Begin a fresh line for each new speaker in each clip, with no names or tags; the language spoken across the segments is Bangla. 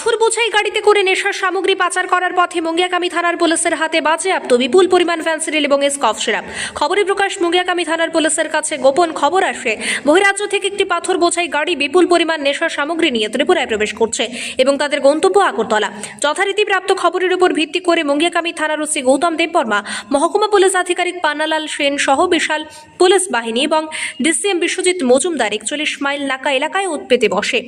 পাথর বোঝাই গাড়িতে করে নেশার সামগ্রী পাচার করার পথে মঙ্গিয়াকামী থানার পুলিশের হাতে বাজে বাজেয়াপ্ত বিপুল পরিমাণ ফ্যান্সিডিল এবং স্কফ সিরাপ। খবরে প্রকাশ, মঙ্গিয়াকামী থানার পুলিশের কাছে গোপন খবর আসে, বহিরাজ্য থেকে একটি পাথর বোঝাই গাড়ি বিপুল পরিমাণ নেশার সামগ্রী নিয়ে ত্রিপুরায় প্রবেশ করছে এবং তাদের গন্তব্য আগরতলা। যথারীতি প্রাপ্ত খবরের উপর ভিত্তি করে মঙ্গিয়াকামী থানার ওসি গৌতম দেববর্মা মহকুমা পুলিশ আধিকারিক পান্নালাল সেন সহ বিশাল পুলিশ বাহিনী এবং ডিসিএম বিশ্বজিৎ মজুমদার একচল্লিশ মাইল নাকা এলাকায় উৎপেতে বসে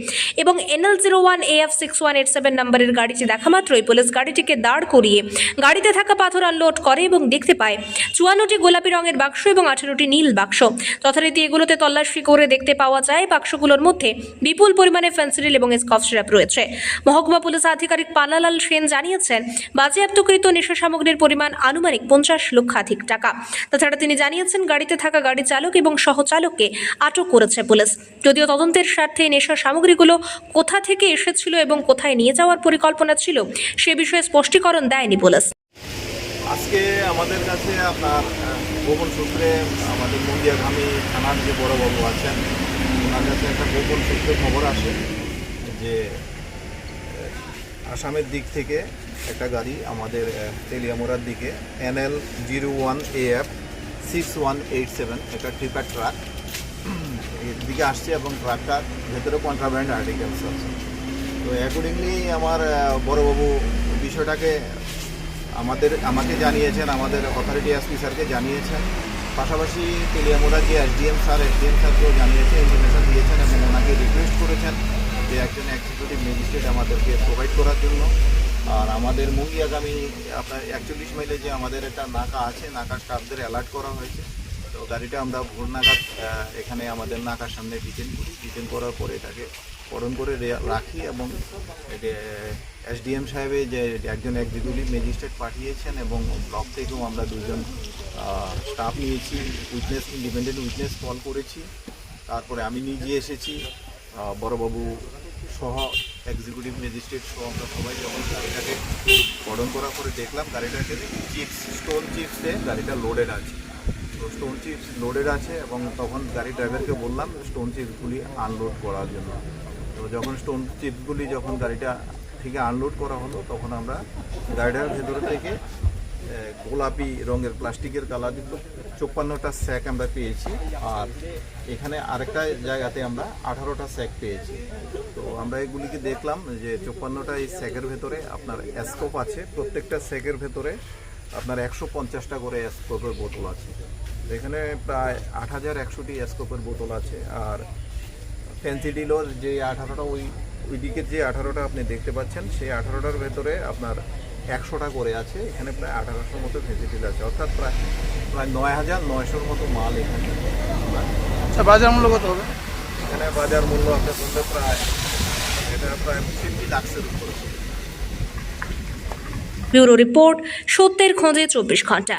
এবং NL zero one F six one eight seven নম্বরের গাড়িটি দেখা মাত্রই পুলিশ গাড়িটিকে দাঁড় করিয়ে গাড়িতে থাকা পাথর আনলোড করে এবং দেখতে পায় চুয়ান্নটি গোলাপি রঙের বাক্স এবং আঠেরোটি নীল বাক্স যথারীতি এগুলোতে তল্লাশি করে দেখতে পাওয়া যায় বাক্সগুলোর মধ্যে বিপুল পরিমাণে ফেন্সিডিল এবং স্কফ সিরাপ রয়েছে মহকুমা পুলিশ আধিকারিক পানালাল সেন জানিয়েছেন বাজেয়াপ্তকৃত নেশা সামগ্রীর পরিমাণ আনুমানিক পঞ্চাশ লক্ষাধিক টাকা তাছাড়া তিনি জানিয়েছেন গাড়িতে থাকা গাড়ি চালক এবং সহচালককে আটক করেছে পুলিশ যদিও তদন্তের স্বার্থে নেশা সামগ্রীগুলো কোথা থেকে এসেছিল এবং কোথায় নিয়ে যাওয়ার পরিকল্পনা ছিল, সে বিষয়ে স্পষ্টীকরণ দেয়নি পুলিশ।
আজকে আমাদের কাছে আপনার গোপন সূত্রে আমাদের মন্দিয়াঘামী থানার যে বড়বাবু আছেন, ওনার কাছে একটা গোপন সূত্রে খবর আসে যে আসামের দিক থেকে একটা গাড়ি আমাদের তেলিয়ামোড়ার দিকে, NL zero one F six one eight seven, একটা ট্রিপার ট্রাক এর দিকে আসছে এবং ট্রাকটার ভেতরে কন্ট্রাব্যান্ড আর্টিকেলস আছে। তো অ্যাকর্ডিংলি আমার বড়বাবু বিষয়টাকে আমাদের, আমাকে জানিয়েছেন, আমাদের অথরিটি এসপি স্যারকে জানিয়েছেন। পাশাপাশি তেলিয়ামোড়া যে এসডিএম স্যার এসডিএম স্যারকেও জানিয়েছে ইনফরমেশন দিয়েছেন এবং ওনাকে রিকোয়েস্ট করেছেন যে একজন এক্সিকিউটিভ ম্যাজিস্ট্রেট আমাদেরকে প্রোভাইড করার জন্য। আর আমাদের মুঙ্গিয়াগামী আপনার একচল্লিশ মাইলে যে আমাদের একটা নাকা আছে, নাকা স্টাফদের অ্যালার্ট করা হয়েছে। তো গাড়িটা আমরা ভোর নাগাদ এখানে আমাদের নাকার সামনে ডিটেন করি। ডিটেন করার পরে এটাকে পরন করে রাখি এবং এসডিএম সাহেবে যে একজন এক্সিকিউটিভ ম্যাজিস্ট্রেট পাঠিয়েছেন এবং ব্লক থেকেও আমরা দুজন স্টাফ নিয়েছি, উইটনেস, ইন্ডিপেন্ডেন্ট উইটনেস কল করেছি। তারপরে আমি নিজে এসেছি বড়বাবু সহ, এক্সিকিউটিভ ম্যাজিস্ট্রেট সহ আমরা সবাই যখন গাড়িটাকে পরন করার পরে দেখলাম, গাড়িটাকে চিপস স্টোন চিপসে গাড়িটা লোডেড আছে। তো স্টোন চিপস লোডেড আছে এবং তখন গাড়ি ড্রাইভারকে বললাম স্টোন চিপসগুলি আনলোড করার জন্য। তো যখন স্টোন চিপসগুলি যখন গাড়িটা থেকে আনলোড করা হলো, তখন আমরা গাড়িটার ভেতর থেকে গোলাপি রঙের প্লাস্টিকের কালার কালারযুক্ত চোপ্পান্নটা স্যাক আমরা পেয়েছি আর এখানে আরেকটা জায়গাতে আমরা আঠারোটা স্যাক পেয়েছি। তো আমরা এগুলিকে দেখলাম যে চোপ্পান্নটা এই স্যাকের ভেতরে আপনার স্কোপ আছে। প্রত্যেকটা স্যাকের ভেতরে আপনার একশো পঞ্চাশটা করে স্কোপের বোতল আছে। এখানে প্রায় আট হাজার একশোটি স্কোপের বোতল আছে আর ফ্যান্সি ডিলোর যে আঠারোটা ওই ওই দিকের যে আঠারোটা আপনি দেখতে পাচ্ছেন সেই আঠারোটার ভেতরে আপনার একশোটা করে আছে এখানে প্রায় আঠারোশোর মতো ফ্যান্সি ডিল আছে অর্থাৎ প্রায় প্রায় নয় হাজার নয়শোর মতো মাল এখানে
আচ্ছা বাজার মূল্য কত হবে?
এখানে বাজার মূল্য আপনার বলতে প্রায় এটা প্রায় ফিফটি লাক্সের উপরে।
ব্যুরো রিপোর্ট সত্যের খোঁজে চব্বিশ ঘণ্টা।